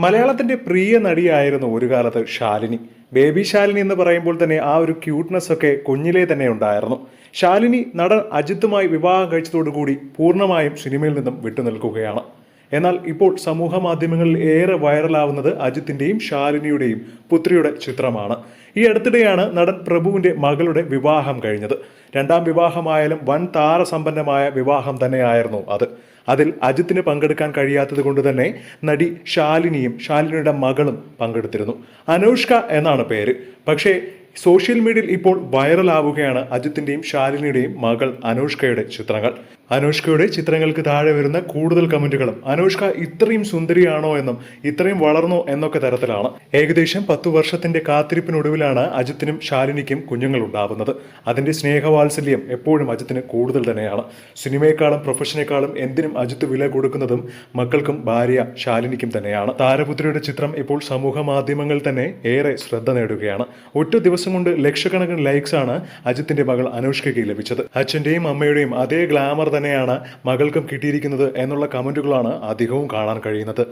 മലയാളത്തിന്റെ പ്രിയ നടിയായിരുന്നു ഒരു കാലത്ത് ശാലിനി. ബേബി ശാലിനി എന്ന് പറയുമ്പോൾ തന്നെ ആ ഒരു ക്യൂട്ട്നെസ് ഒക്കെ കുഞ്ഞിലേ തന്നെ ഉണ്ടായിരുന്നു. ശാലിനി നടൻ അജിത്തുമായി വിവാഹം കഴിച്ചതോടുകൂടി പൂർണമായും സിനിമയിൽ നിന്നും വിട്ടുനിൽക്കുകയാണ്. എന്നാൽ ഇപ്പോൾ സമൂഹ മാധ്യമങ്ങളിൽ ഏറെ വൈറലാവുന്നത് അജിത്തിന്റെയും ശാലിനിയുടെയും പുത്രിയുടെ ചിത്രമാണ്. ഈ അടുത്തിടെയാണ് നടൻ പ്രഭുവിന്റെ മകളുടെ വിവാഹം കഴിഞ്ഞത്. രണ്ടാം വിവാഹമായാലും വൻ താരസമ്പന്നമായ വിവാഹം തന്നെയായിരുന്നു അത്. അതിൽ അജിത്തിന് പങ്കെടുക്കാൻ കഴിയാത്തത് കൊണ്ട് തന്നെ നടി ശാലിനിയും ശാലിനിയുടെ മകളും പങ്കെടുത്തിരുന്നു. അനൂഷ്ക എന്നാണ് പേര്. പക്ഷേ സോഷ്യൽ മീഡിയയിൽ ഇപ്പോൾ വൈറലാവുകയാണ് അജിത്തിന്റെയും ശാലിനിയുടെയും മകൾ അനൂഷ്കയുടെ ചിത്രങ്ങൾ. അനൂഷ്കയുടെ ചിത്രങ്ങൾക്ക് താഴെ വരുന്ന കൂടുതൽ കമന്റുകളും അനുഷ്ക ഇത്രയും സുന്ദരിയാണോ എന്നും ഇത്രയും വളർന്നോ എന്നൊക്കെ തരത്തിലാണ്. ഏകദേശം പത്തു വർഷത്തിന്റെ കാത്തിരിപ്പിനൊടുവിലാണ് അജിത്തിനും ശാലിനിക്കും കുഞ്ഞുങ്ങൾ ഉണ്ടാവുന്നത് അതിന്റെ സ്നേഹവാത്സല്യം എപ്പോഴും അജിത്തിന് കൂടുതൽ തന്നെയാണ്. സിനിമയെക്കാളും പ്രൊഫഷനേക്കാളും എന്തിനും അജിത്ത് വില കൊടുക്കുന്നതും മക്കൾക്കും ഭാര്യ ശാലിനിക്കും തന്നെയാണ്. താരപുത്രിയുടെ ചിത്രം ഇപ്പോൾ സമൂഹ മാധ്യമങ്ങളിൽ തന്നെ ഏറെ ശ്രദ്ധ നേടുകയാണ്. ഒറ്റ ദിവസം കൊണ്ട് ലക്ഷക്കണക്കിന് ലൈക്സ് ആണ് അജിത്തിന്റെ മകൾ അനുഷ്കയ്ക്ക് ലഭിച്ചത്. അച്ഛന്റെയും അമ്മയുടെയും അതേ ഗ്ലാമർ തന്നെയാണ് മകൾക്കും കിട്ടിയിരിക്കുന്നത് എന്നുള്ള കമന്റുകളാണ് അധികവും കാണാൻ കഴിയുന്നത്.